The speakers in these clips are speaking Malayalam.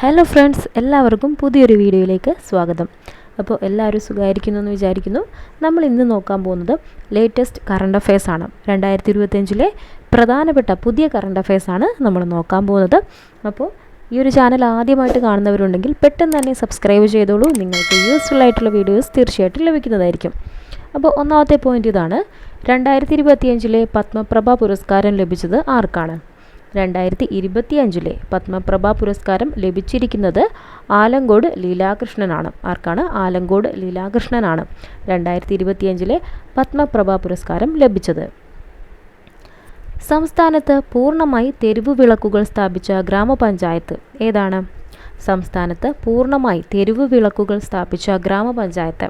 ഹലോ ഫ്രണ്ട്സ് എല്ലാവർക്കും പുതിയൊരു വീഡിയോയിലേക്ക് സ്വാഗതം. അപ്പോൾ എല്ലാവരും സുഖമായിരിക്കുന്നു എന്ന് വിചാരിക്കുന്നു. നമ്മൾ ഇന്ന് നോക്കാൻ പോകുന്നത് ലേറ്റസ്റ്റ് കറണ്ട് അഫയേഴ്സ് ആണ്. രണ്ടായിരത്തി ഇരുപത്തഞ്ചിലെ പ്രധാനപ്പെട്ട പുതിയ കറണ്ട് അഫയേഴ്സ് ആണ് നമ്മൾ നോക്കാൻ പോകുന്നത്. അപ്പോൾ ഈ ഒരു ചാനൽ ആദ്യമായിട്ട് കാണുന്നവരുണ്ടെങ്കിൽ പെട്ടെന്ന് തന്നെ സബ്സ്ക്രൈബ് ചെയ്തോളൂ. നിങ്ങൾക്ക് യൂസ്ഫുൾ ആയിട്ടുള്ള വീഡിയോസ് തീർച്ചയായിട്ടും ലഭിക്കുന്നതായിരിക്കും. അപ്പോൾ ഒന്നാമത്തെ പോയിന്റ് ഇതാണ്. രണ്ടായിരത്തി ഇരുപത്തിയഞ്ചിലെ പത്മപ്രഭ പുരസ്കാരം ലഭിച്ചത് ആർക്കാണ്? രണ്ടായിരത്തി ഇരുപത്തിയഞ്ചിലെ പത്മപ്രഭ പുരസ്കാരം ലഭിച്ചിരിക്കുന്നത് ആലങ്കോട് ലീലാകൃഷ്ണനാണ്. ആർക്കാണ്? ആലങ്കോട് ലീലാകൃഷ്ണനാണ് രണ്ടായിരത്തി ഇരുപത്തിയഞ്ചിലെ പത്മപ്രഭ പുരസ്കാരം ലഭിച്ചത്. സംസ്ഥാനത്ത് പൂർണമായി തെരുവ് വിളക്കുകൾ സ്ഥാപിച്ച ഗ്രാമപഞ്ചായത്ത് ഏതാണ്? സംസ്ഥാനത്ത് പൂർണമായി തെരുവ് വിളക്കുകൾ സ്ഥാപിച്ച ഗ്രാമപഞ്ചായത്ത്.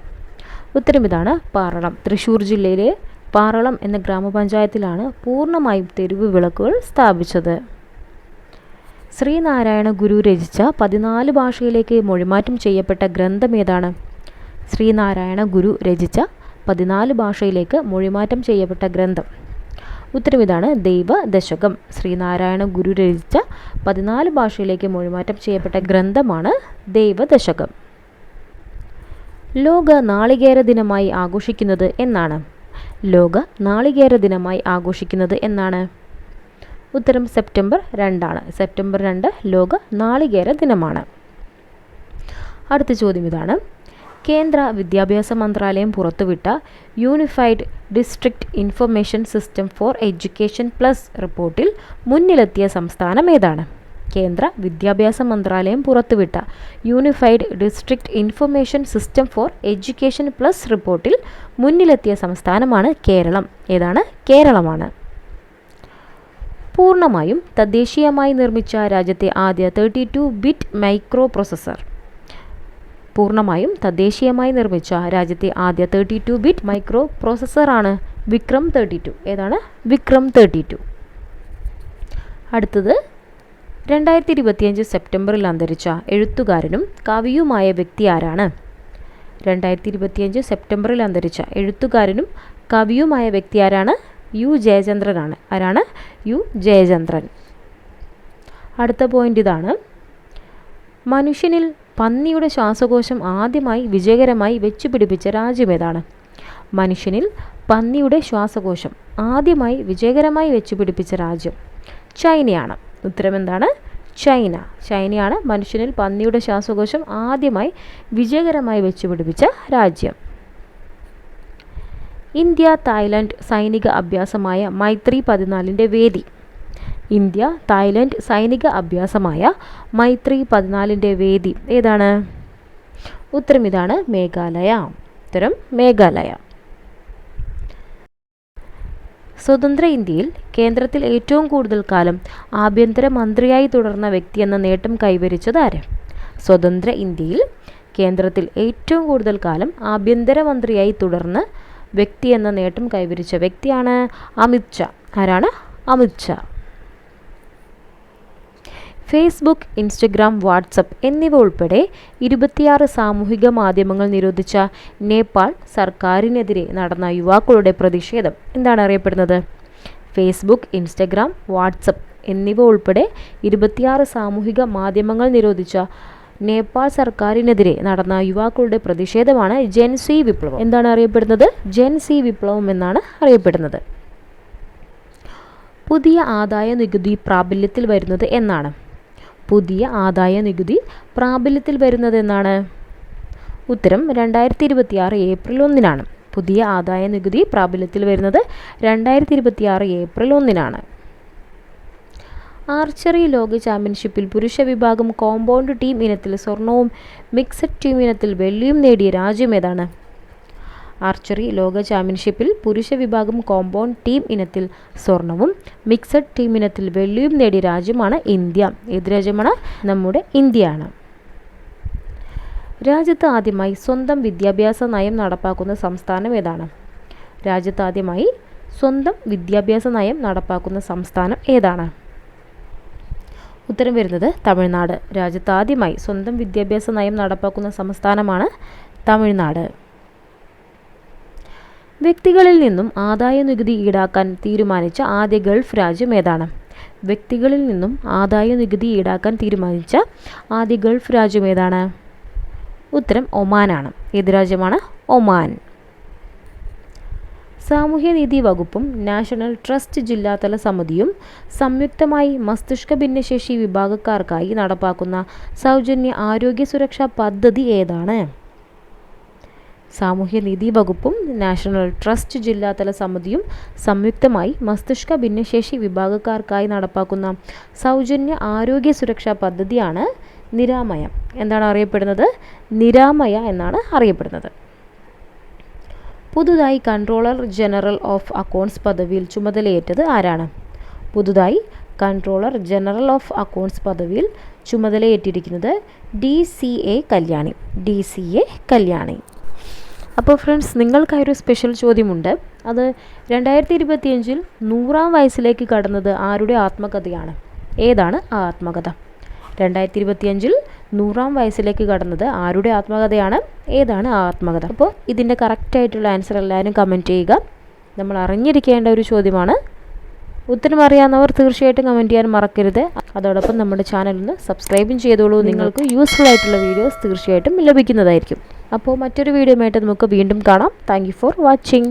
ഉത്തരം ഇതാണ് പാറളം. തൃശ്ശൂർ ജില്ലയിലെ പാറളം എന്ന ഗ്രാമപഞ്ചായത്തിലാണ് പൂർണമായും തെരുവ് വിളക്കുകൾ സ്ഥാപിച്ചത്. ശ്രീനാരായണ ഗുരു രചിച്ച പതിനാല് ഭാഷയിലേക്ക് മൊഴിമാറ്റം ചെയ്യപ്പെട്ട ഗ്രന്ഥം ഏതാണ്? ശ്രീനാരായണ ഗുരു രചിച്ച പതിനാല് ഭാഷയിലേക്ക് മൊഴിമാറ്റം ചെയ്യപ്പെട്ട ഗ്രന്ഥം. ഉത്തരം ഇതാണ് ദൈവ ദശകം ശ്രീനാരായണ ഗുരു രചിച്ച പതിനാല് ഭാഷയിലേക്ക് മൊഴിമാറ്റം ചെയ്യപ്പെട്ട ഗ്രന്ഥമാണ് ദൈവദശകം. ലോക നാളികേര ദിനമായി ആഘോഷിക്കുന്നത് എന്നാണ്. ലോക നാളികേര ദിനമായി ആഘോഷിക്കുന്നത് എന്നാണ്. ഉത്തരം സെപ്റ്റംബർ രണ്ടാണ്. സെപ്റ്റംബർ രണ്ട് ലോക നാളികേര ദിനമാണ് അടുത്ത ചോദ്യം ഇതാണ്. കേന്ദ്ര വിദ്യാഭ്യാസ മന്ത്രാലയം പുറത്തുവിട്ട unified district information system for education plus റിപ്പോർട്ടിൽ മുന്നിലെത്തിയ സംസ്ഥാനം ഏതാണ്? കേന്ദ്ര വിദ്യാഭ്യാസ മന്ത്രാലയം പുറത്തുവിട്ട unified district information system for education plus റിപ്പോർട്ടിൽ മുന്നിലെത്തിയ സംസ്ഥാനമാണ് കേരളം. ഏതാണ്? കേരളമാണ്. പൂർണമായും തദ്ദേശീയമായി നിർമ്മിച്ച രാജ്യത്തെ ആദ്യ thirty two bit micro processor പൂർണമായും തദ്ദേശീയമായി നിർമ്മിച്ച രാജ്യത്തെ ആദ്യ തേർട്ടി ടു ബിറ്റ് മൈക്രോ പ്രോസസ്സറാണ് വിക്രം തേർട്ടി ടു ഏതാണ്? വിക്രം തേർട്ടി ടു അടുത്തത് രണ്ടായിരത്തി ഇരുപത്തിയഞ്ച് സെപ്റ്റംബറിൽ അന്തരിച്ച എഴുത്തുകാരനും കവിയുമായ വ്യക്തി ആരാണ്? രണ്ടായിരത്തി ഇരുപത്തിയഞ്ച് സെപ്റ്റംബറിൽ അന്തരിച്ച എഴുത്തുകാരനും കവിയുമായ വ്യക്തി ആരാണ് യു ജയചന്ദ്രനാണ്. ആരാണ്? യു ജയചന്ദ്രൻ. അടുത്ത പോയിന്റ് ഇതാണ്. മനുഷ്യനിൽ പന്നിയുടെ ശ്വാസകോശം ആദ്യമായി വിജയകരമായി വെച്ചുപിടിപ്പിച്ച രാജ്യം ഏതാണ്? മനുഷ്യനിൽ പന്നിയുടെ ശ്വാസകോശം ആദ്യമായി വിജയകരമായി വെച്ചുപിടിപ്പിച്ച രാജ്യം ചൈനയാണ്. ഉത്തരം എന്താണ് ചൈന. ചൈനയാണ് മനുഷ്യനിൽ പന്നിയുടെ ശ്വാസകോശം ആദ്യമായി വിജയകരമായി വെച്ചുപിടിപ്പിച്ച രാജ്യം. ഇന്ത്യ തായ്ലൻഡ് സൈനിക അഭ്യാസമായ മൈത്രി പതിനാലിന്റെ വേദി. ഇന്ത്യ തായ്ലൻഡ് സൈനിക അഭ്യാസമായ മൈത്രി പതിനാലിന്റെ വേദി. ഏതാണ്? ഉത്തരം ഇതാണ് മേഘാലയ. ഉത്തരം മേഘാലയ. സ്വതന്ത്ര ഇന്ത്യയിൽ കേന്ദ്രത്തിൽ ഏറ്റവും കൂടുതൽ കാലം ആഭ്യന്തര മന്ത്രിയായി തുടർന്ന വ്യക്തി എന്ന നേട്ടം കൈവരിച്ചത് ആര്? സ്വതന്ത്ര ഇന്ത്യയിൽ കേന്ദ്രത്തിൽ ഏറ്റവും കൂടുതൽ കാലം ആഭ്യന്തര മന്ത്രിയായി തുടർന്ന് വ്യക്തി എന്ന നേട്ടം കൈവരിച്ച വ്യക്തിയാണ് അമിത് ഷാ. ആരാണ്? Amit Shah. Facebook Instagram WhatsApp എന്നിവ ഉൾപ്പെടെ ഇരുപത്തിയാറ് സാമൂഹിക മാധ്യമങ്ങൾ നിരോധിച്ച നേപ്പാൾ സർക്കാരിനെതിരെ നടന്ന യുവാക്കളുടെ പ്രതിഷേധം എന്താണ് അറിയപ്പെടുന്നത്? ഫേസ്ബുക്ക് ഇൻസ്റ്റഗ്രാം വാട്സപ്പ് എന്നിവ ഉൾപ്പെടെ ഇരുപത്തിയാറ് സാമൂഹിക മാധ്യമങ്ങൾ നിരോധിച്ച നേപ്പാൾ സർക്കാരിനെതിരെ നടന്ന യുവാക്കളുടെ പ്രതിഷേധമാണ് ജെൻസി വിപ്ലവം. എന്താണ് അറിയപ്പെടുന്നത്? ജെൻസി വിപ്ലവം എന്നാണ് അറിയപ്പെടുന്നത്. പുതിയ ആദായ നികുതി പ്രാബല്യത്തിൽ വരുന്നത് എന്നാണ്. പുതിയ ആദായ നികുതി പ്രാബല്യത്തിൽ വരുന്നതെന്നാണ്. ഉത്തരം രണ്ടായിരത്തി ഇരുപത്തിയാറ് ഏപ്രിൽ ഒന്നിനാണ്. പുതിയ ആദായ നികുതി പ്രാബല്യത്തിൽ വരുന്നത് രണ്ടായിരത്തി ഇരുപത്തിയാറ് ഏപ്രിൽ ഒന്നിനാണ്. ആർച്ചറി ലോക ചാമ്പ്യൻഷിപ്പിൽ പുരുഷ വിഭാഗം കോമ്പൗണ്ട് ടീം ഇനത്തിൽ സ്വർണവും മിക്സഡ് ടീം ഇനത്തിൽ വെള്ളിയും നേടിയ രാജ്യം ഏതാണ്? ആർച്ചറി ലോക ചാമ്പ്യൻഷിപ്പിൽ പുരുഷ വിഭാഗം കോമ്പൗണ്ട് ടീം ഇനത്തിൽ സ്വർണവും മിക്സഡ് ടീം ഇനത്തിൽ വെള്ളിയും നേടിയ രാജ്യമാണ് ഇന്ത്യ. ഏത് രാജ്യമാണ്? നമ്മുടെ ഇന്ത്യയാണ്. രാജ്യത്ത് ആദ്യമായി സ്വന്തം വിദ്യാഭ്യാസ നയം നടപ്പാക്കുന്ന സംസ്ഥാനം ഏതാണ്? രാജ്യത്ത് ആദ്യമായി സ്വന്തം വിദ്യാഭ്യാസ നയം നടപ്പാക്കുന്ന സംസ്ഥാനം ഏതാണ്? ഉത്തരം വരുന്നത് തമിഴ്നാട്. രാജ്യത്ത് ആദ്യമായി സ്വന്തം വിദ്യാഭ്യാസ നയം നടപ്പാക്കുന്ന സംസ്ഥാനമാണ് തമിഴ്നാട്. വ്യക്തികളിൽ നിന്നും ആദായ നികുതി ഈടാക്കാൻ തീരുമാനിച്ച ആദ്യ ഗൾഫ് രാജ്യം ഏതാണ്? വ്യക്തികളിൽ നിന്നും ആദായ നികുതി ഈടാക്കാൻ തീരുമാനിച്ച ആദ്യ ഗൾഫ് രാജ്യം ഏതാണ്? ഉത്തരം ഒമാനാണ്. ഏത് രാജ്യമാണ്? ഒമാൻ. സാമൂഹ്യനീതി വകുപ്പും നാഷണൽ ട്രസ്റ്റ് ജില്ലാതല സമിതിയും സംയുക്തമായി മസ്തിഷ്ക ഭിന്നശേഷി വിഭാഗക്കാർക്കായി നടപ്പാക്കുന്ന സൗജന്യ ആരോഗ്യ സുരക്ഷാ പദ്ധതി ഏതാണ്? സാമൂഹ്യനീതി വകുപ്പും നാഷണൽ ട്രസ്റ്റ് ജില്ലാതല സമിതിയും സംയുക്തമായി മസ്തിഷ്ക ഭിന്നശേഷി വിഭാഗക്കാർക്കായി നടപ്പാക്കുന്ന സൗജന്യ ആരോഗ്യ സുരക്ഷാ പദ്ധതിയാണ് നിരാമയം. എന്താണ് അറിയപ്പെടുന്നത്? നിരാമയ എന്നാണ് അറിയപ്പെടുന്നത്. പുതുതായി കൺട്രോളർ ജനറൽ ഓഫ് അക്കൗണ്ട്സ് പദവിയിൽ ചുമതലയേറ്റത് ആരാണ്? പുതുതായി കൺട്രോളർ ജനറൽ ഓഫ് അക്കൗണ്ട്സ് പദവിയിൽ ചുമതലയേറ്റിരിക്കുന്നത് D C A Kalyani. D C A Kalyani. അപ്പോൾ ഫ്രണ്ട്സ് നിങ്ങൾക്കായൊരു സ്പെഷ്യൽ ചോദ്യമുണ്ട്. അത് രണ്ടായിരത്തി ഇരുപത്തിയഞ്ചിൽ നൂറാം വയസ്സിലേക്ക് കടന്നത് ആരുടെ ആത്മകഥയാണ്? ഏതാണ് ആ ആത്മകഥ? രണ്ടായിരത്തി ഇരുപത്തിയഞ്ചിൽ നൂറാം വയസ്സിലേക്ക് കടന്നത് ആരുടെ ആത്മകഥയാണ്? ഏതാണ് ആ ആത്മകഥ? അപ്പോൾ ഇതിന്റെ കറക്റ്റായിട്ടുള്ള ആൻസർ എല്ലാവരും കമന്റ് ചെയ്യുക. നമ്മൾ അറിഞ്ഞിരിക്കേണ്ട ഒരു ചോദ്യമാണ്. ഉത്തരം അറിയാവുന്നവർ തീർച്ചയായിട്ടും കമന്റ് ചെയ്യാൻ മറക്കരുത്. അതോടൊപ്പം നമ്മുടെ ചാനൽ ഒന്ന് സബ്സ്ക്രൈബും ചെയ്തോളൂ. നിങ്ങൾക്ക് യൂസ്ഫുൾ ആയിട്ടുള്ള വീഡിയോസ് തീർച്ചയായിട്ടും ലഭിക്കുന്നതായിരിക്കും. അപ്പോൾ മറ്റൊരു വീഡിയോ ആയിട്ട് നമുക്ക് വീണ്ടും കാണാം. Thank for watching